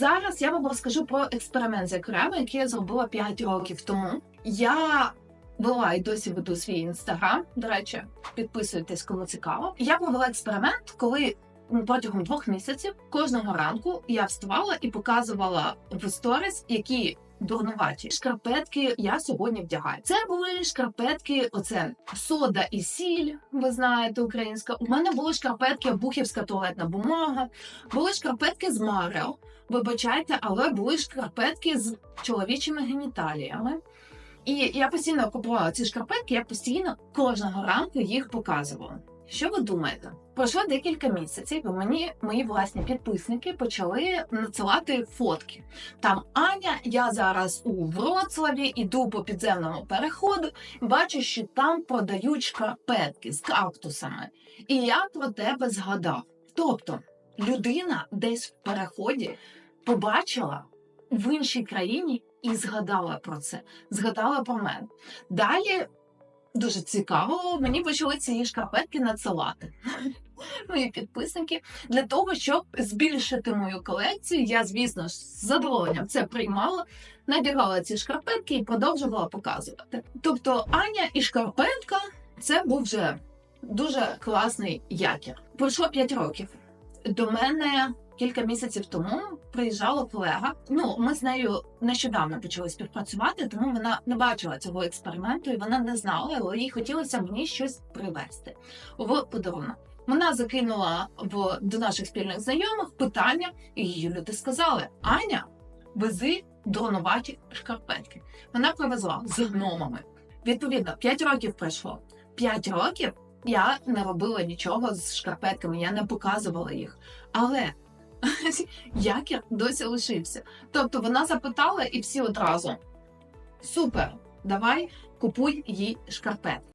Зараз я вам розкажу про експеримент з зокрема, який я зробила 5 років тому. Я вела і досі веду свій інстаграм. До речі, підписуйтесь, кому цікаво. Я провела експеримент, коли протягом двох місяців кожного ранку я вставала і показувала в сторіс, які дурнуваті шкарпетки я сьогодні вдягаю. Це були шкарпетки, оце сода і сіль. Ви знаєте, українська. У мене були шкарпетки, бухівська туалетна бумага, були шкарпетки з Марео. Вибачайте, але були шкарпетки з чоловічими геніталіями. І я постійно купувала ці шкарпетки, я постійно кожного ранку їх показувала. Що ви думаєте? Пройшло декілька місяців, і мені мої власні підписники почали надсилати фотки. Там Аня, я зараз у Вроцлаві, іду по підземному переходу, бачу, що там продають шкарпетки з кактусами. І я про тебе згадав. Тобто, людина десь в переході побачила в іншій країні і згадала про це, згадала про мене. Далі дуже цікаво, мені почали ці шкарпетки надсилати. Мої підписники для того, щоб збільшити мою колекцію, я, звісно ж, з задоволенням це приймала, надягала ці шкарпетки і продовжувала показувати. Тобто Аня і шкарпетка це був вже дуже класний якір. Пройшло 5 років. До мене кілька місяців тому приїжджала колега. Ну, ми з нею нещодавно почали співпрацювати, тому вона не бачила цього експерименту і вона не знала, але їй хотілося мені щось привезти в подарунок. Вона закинула в до наших спільних знайомих питання, і її люди сказали: Аня, вези дронуваті шкарпетки. Вона привезла з гномами. Відповідно, 5 років пройшло. 5 років я не робила нічого з шкарпетками, я не показувала їх. Але якір досі лишився. Тобто вона запитала, і всі одразу: супер, давай купуй їй шкарпетки.